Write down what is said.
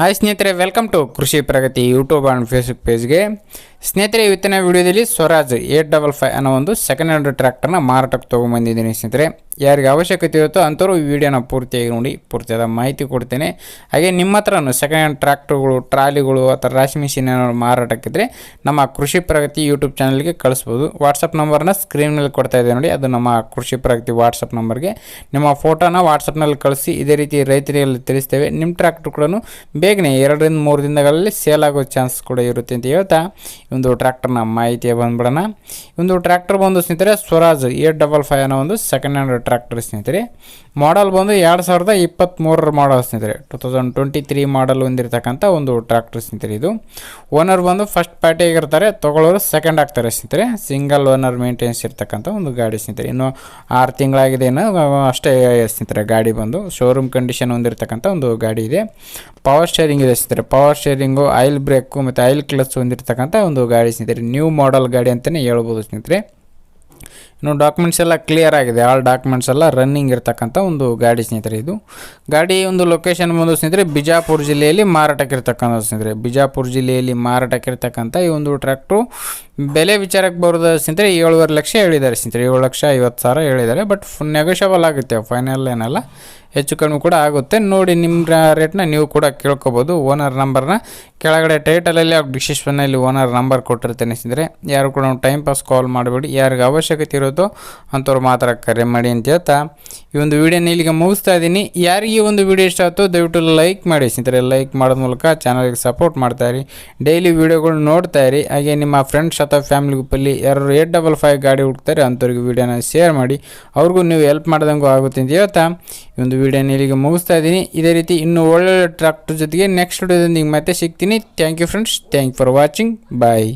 Hi ಸ್ನೇಹಿತರೆ welcome to Krishi Pragati YouTube and Facebook ಪೇಜ್ಗೆ ಸ್ನೇಹಿತರೆ, ಇವತ್ತಿನ ವಿಡಿಯೋದಲ್ಲಿ ಸ್ವರಾಜ್ ಏಟ್ ಡಬಲ್ ಫೈವ್ ಅನ್ನೋ ಒಂದು ಸೆಕೆಂಡ್ ಹ್ಯಾಂಡ್ ಟ್ರ್ಯಾಕ್ಟರ್ನ ಮಾರಾಟಕ್ಕೆ ತೊಗೊಂಬಂದಿದ್ದೀನಿ ಸ್ನೇಹಿತರೆ. ಯಾರಿಗೆ ಅವಶ್ಯಕತೆ ಇರುತ್ತೋ ಅಂಥವ್ರು ಈ ವಿಡಿಯೋನ ಪೂರ್ತಿಯಾಗಿ ನೋಡಿ, ಪೂರ್ತಿಯಾದ ಮಾಹಿತಿ ಕೊಡ್ತೇನೆ. ಹಾಗೆ ನಿಮ್ಮ ಹತ್ರನೂ ಸೆಕೆಂಡ್ ಹ್ಯಾಂಡ್ ಟ್ರ್ಯಾಕ್ಟರ್ಗಳು ಟ್ರಾಲಿಗಳು ಅಥವಾ ರಾಶಿ ಮಿಷಿನ್ ಏನಾದ್ರು ಮಾರಾಟಕ್ಕಿದ್ರೆ ನಮ್ಮ ಕೃಷಿ ಪ್ರಗತಿ ಯೂಟ್ಯೂಬ್ ಚಾನಲ್ಗೆ ಕಳಿಸ್ಬೋದು. ವಾಟ್ಸಪ್ ನಂಬರ್ನ ಸ್ಕ್ರೀನ್ ಮೇಲೆ ಕೊಡ್ತಾ ಇದೆ ನೋಡಿ, ಅದು ನಮ್ಮ ಕೃಷಿ ಪ್ರಗತಿ ವಾಟ್ಸಪ್ ನಂಬರ್ಗೆ ನಿಮ್ಮ ಫೋಟೋನ ವಾಟ್ಸಪ್ನಲ್ಲಿ ಕಳಿಸಿ, ಇದೇ ರೀತಿ ರೈತರಿಗೆ ತಿಳಿಸ್ತೇವೆ. ನಿಮ್ಮ ಟ್ರ್ಯಾಕ್ಟರ್ ಕೂಡ ಬೇಗನೆ ಎರಡರಿಂದ ಮೂರು ದಿನಗಳಲ್ಲಿ ಸೇಲ್ ಆಗೋ ಚಾನ್ಸ್ ಕೂಡ ಇರುತ್ತೆ ಅಂತ ಹೇಳ್ತಾ ಒಂದು ಟ್ರ್ಯಾಕ್ಟರ್ನ ಮಾಹಿತಿ ಬಂದ್ಬಿಡೋಣ. ಒಂದು ಟ್ರ್ಯಾಕ್ಟರ್ ಬಂದು ಸ್ನೇಹಿತರೆ, ಸ್ವರಾಜ್ ಏಟ್ ಡಬಲ್ ಫೈವ್ ಅನ್ನೋ ಒಂದು ಸೆಕೆಂಡ್ ಹ್ಯಾಂಡ್ ಟ್ರ್ಯಾಕ್ಟರ್ ಸ್ನೇಹಿತರೆ. ಮಾಡಲ್ ಬಂದು ಎರಡು ಸಾವಿರದ ಇಪ್ಪತ್ತ್ಮೂರರ ಮಾಡಲ್ ಸ್ನೇಹಿತರೆ. Two thousand twenty three model ಹೊಂದಿರತಕ್ಕಂಥ ಒಂದು ಟ್ರ್ಯಾಕ್ಟರ್ ಸ್ನೇಹಿತರೆ ಇದು. ಓನರ್ ಬಂದು ಫಸ್ಟ್ ಪಾರ್ಟಿಯಾಗಿರ್ತಾರೆ ತೊಗೊಳ್ಳೋರು ಸೆಕೆಂಡ್ ಆಗ್ತಾರೆ ಸ್ನೇಹಿತರೆ. ಸಿಂಗಲ್ ಓನರ್ ಮೇಂಟೆನೆನ್ಸ್ ಇರ್ತಕ್ಕಂಥ ಒಂದು ಗಾಡಿ ಸ್ನೇಹಿತರೆ. ಇನ್ನು ಆರು ತಿಂಗಳಾಗಿದೆ ಅಷ್ಟೇ ಸ್ನೇಹಿತರೆ ಗಾಡಿ ಬಂದು. ಶೋರೂಮ್ ಕಂಡೀಷನ್ ಹೊಂದಿರತಕ್ಕಂಥ ಒಂದು ಗಾಡಿ ಇದೆ. ಪವರ್ ಶೇರಿಂಗ್ ಇದೆ ಸ್ನೇಹಿತರೆ. ಪವರ್ ಸ್ಟೇರಿಂಗು ಆಯಿಲ್ ಬ್ರೇಕು ಮತ್ತು ಆಯಿಲ್ ಕ್ಲಚ್ ಹೊಂದಿರತಕ್ಕಂಥ ಒಂದು ಗಾಡಿ ಸ್ನೇಹಿತರೆ. ನ್ಯೂ ಮಾಡೆಲ್ ಗಾಡಿ ಅಂತಲೇ ಹೇಳ್ಬೋದು ಸ್ನೇಹಿತರೆ. ಇನ್ನು ಡಾಕ್ಯುಮೆಂಟ್ಸ್ ಎಲ್ಲ ಕ್ಲಿಯರ್ ಆಗಿದೆ. ಆಲ್ ಡಾಕ್ಯುಮೆಂಟ್ಸ್ ಎಲ್ಲ ರನ್ನಿಂಗ್ ಇರ್ತಕ್ಕಂಥ ಒಂದು ಗಾಡಿ ಸ್ನೇಹಿತರೆ ಇದು. ಗಾಡಿ ಒಂದು ಲೊಕೇಶನ್ ಬಂದು ಸ್ನೇಹಿತರೆ ಬಿಜಾಪುರ ಜಿಲ್ಲೆಯಲ್ಲಿ ಮಾರಾಟಕ್ಕಿರ್ತಕ್ಕಂಥ ಸ್ನೇಹಿತರೆ. ಬಿಜಾಪುರ ಜಿಲ್ಲೆಯಲ್ಲಿ ಮಾರಾಟಕ್ಕಿರ್ತಕ್ಕಂಥ ಈ ಒಂದು ಟ್ರ್ಯಾಕ್ಟ್ರು ಬೆಲೆ ವಿಚಾರಕ್ಕೆ ಬರೋದು ಸ್ನೇಹಿತರೆ, ಏಳುವರೆ ಲಕ್ಷ ಹೇಳಿದ್ದಾರೆ ಸ್ನೇಹಿತರೆ. ಏಳು ಲಕ್ಷ ಐವತ್ತು ಸಾವಿರ ಹೇಳಿದ್ದಾರೆ ಬಟ್ ನೆಗೋಷಿಯಬಲ್ ಆಗುತ್ತೆ. ಫೈನಲ್ ಏನಲ್ಲ, ಹೆಚ್ಚು ಕಡಿಮೆ ಕೂಡ ಆಗುತ್ತೆ. ನೋಡಿ ನಿಮ್ಮ ರೇಟ್ನ ನೀವು ಕೂಡ ಕೇಳ್ಕೊಬೋದು. ಓನರ್ ನಂಬರ್ನ ಕೆಳಗಡೆ ಟೈಟಲಲ್ಲಿ ಅವ್ರ ಡಿಸ್ಕ್ರಿಪ್ಷನಲ್ಲಿ ಓನರ್ ನಂಬರ್ ಕೊಟ್ಟಿರ್ತೇನೆ ಸ್ನೇಹಿತರೆ. ಯಾರು ಕೂಡ ಟೈಮ್ ಪಾಸ್ ಕಾಲ್ ಮಾಡಬೇಡಿ. ಯಾರಿಗೆ ಅವಶ್ಯಕತೆ ಇರೋದೋ ಅಂಥವ್ರು ಮಾತ್ರ ಕರೆ ಮಾಡಿ ಅಂತ ಹೇಳ್ತಾ ಈ ಒಂದು ವೀಡಿಯೋನ ಇಲ್ಲಿಗೆ ಮುಗಿಸ್ತಾ ಇದ್ದೀನಿ. ಯಾರಿಗೆ ಒಂದು ವಿಡಿಯೋ ಇಷ್ಟ ಆಯಿತು ದಯವಿಟ್ಟು ಲೈಕ್ ಮಾಡಿ ಸ್ನೇಹಿತರೆ. ಲೈಕ್ ಮಾಡೋದ ಮೂಲಕ ಚಾನಲ್ಗೆ ಸಪೋರ್ಟ್ ಮಾಡ್ತಾಯಿರಿ ಡೈಲಿ ವೀಡಿಯೋಗಳು ನೋಡ್ತಾಯಿರಿ ಹಾಗೆ ನಿಮ್ಮ ಫ್ರೆಂಡ್ಸ್ ಅಥವಾ ಫ್ಯಾಮಿಲಿ ಗ್ರೂಪಲ್ಲಿ ಯಾರು ಏಟ್ ಡಬಲ್ ಫೈವ್ ಗಾಡಿ ಹುಡ್ತಾರೆ ಅಂಥವ್ರಿಗೆ ವಿಡಿಯೋನ ಶೇರ್ ಮಾಡಿ. ಅವ್ರಿಗೂ ನೀವು ಹೆಲ್ಪ್ ಮಾಡ್ದಂಗೂ ಆಗುತ್ತೆ ಅಂತ ಹೇಳ್ತಾ ಈ ಒಂದು ವಿಡಿಯೋನ ಇಲ್ಲಿಗೆ ಮುಗಿಸ್ತಾ ಇದ್ದೀನಿ. ಇದೇ ರೀತಿ ಇನ್ನೂ ಒಳ್ಳೊಳ್ಳೆ ಟ್ರಾಕ್ಟರ್ ಜೊತೆಗೆ ನೆಕ್ಸ್ಟ್ ವಿಡಿಯೋದೊಂದಿಗೆ ಮತ್ತೆ ಸಿಗ್ತೀನಿ. Thank you friends thank for watching bye